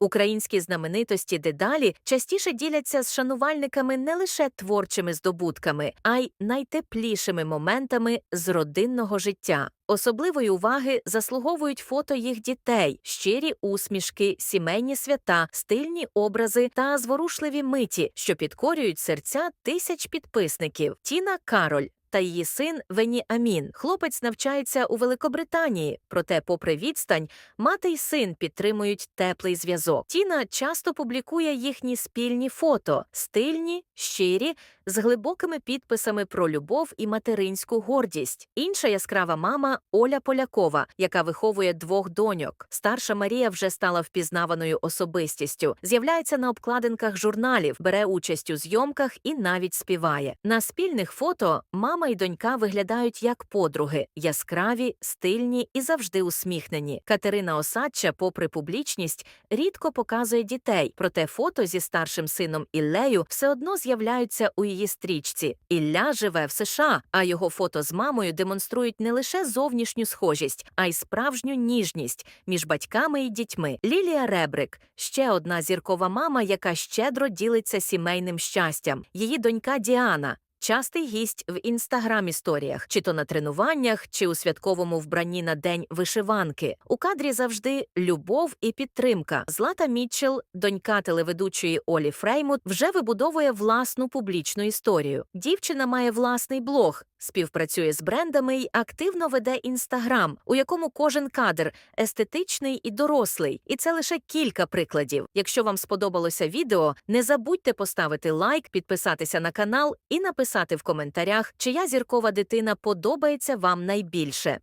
Українські знаменитості дедалі частіше діляться з шанувальниками не лише творчими здобутками, а й найтеплішими моментами з родинного життя. Особливої уваги заслуговують фото їх дітей, щирі усмішки, сімейні свята, стильні образи та зворушливі миті, що підкорюють серця тисяч підписників. Тіна Кароль. Та її син Вені Амін. Хлопець навчається у Великобританії, проте, попри відстань, мати й син підтримують теплий зв'язок. Тіна часто публікує їхні спільні фото, стильні, щирі, з глибокими підписами про любов і материнську гордість. Інша яскрава мама Оля Полякова, яка виховує двох доньок. Старша Марія вже стала впізнаваною особистістю, з'являється на обкладинках журналів, бере участь у зйомках і навіть співає. На спільних фото мама і донька виглядають як подруги, яскраві, стильні і завжди усміхнені. Катерина Осадча, попри публічність, рідко показує дітей, проте фото зі старшим сином Іллею все одно з'являються у її стрічці. Ілля живе в США, а його фото з мамою демонструють не лише зовнішню схожість, а й справжню ніжність між батьками і дітьми. Лілія Ребрик ще одна зіркова мама, яка щедро ділиться сімейним щастям. Її донька Діана. Частий гість в інстаграм історіях, чи то на тренуваннях, чи у святковому вбранні на день вишиванки. У кадрі завжди любов і підтримка. Злата Мітчелл, донька телеведучої Олі Фреймут, вже вибудовує власну публічну історію. Дівчина має власний блог, співпрацює з брендами й активно веде інстаграм, у якому кожен кадр естетичний і дорослий. І це лише кілька прикладів. Якщо вам сподобалося відео, не забудьте поставити лайк, підписатися на канал і написати в коментарях, чия зіркова дитина подобається вам найбільше.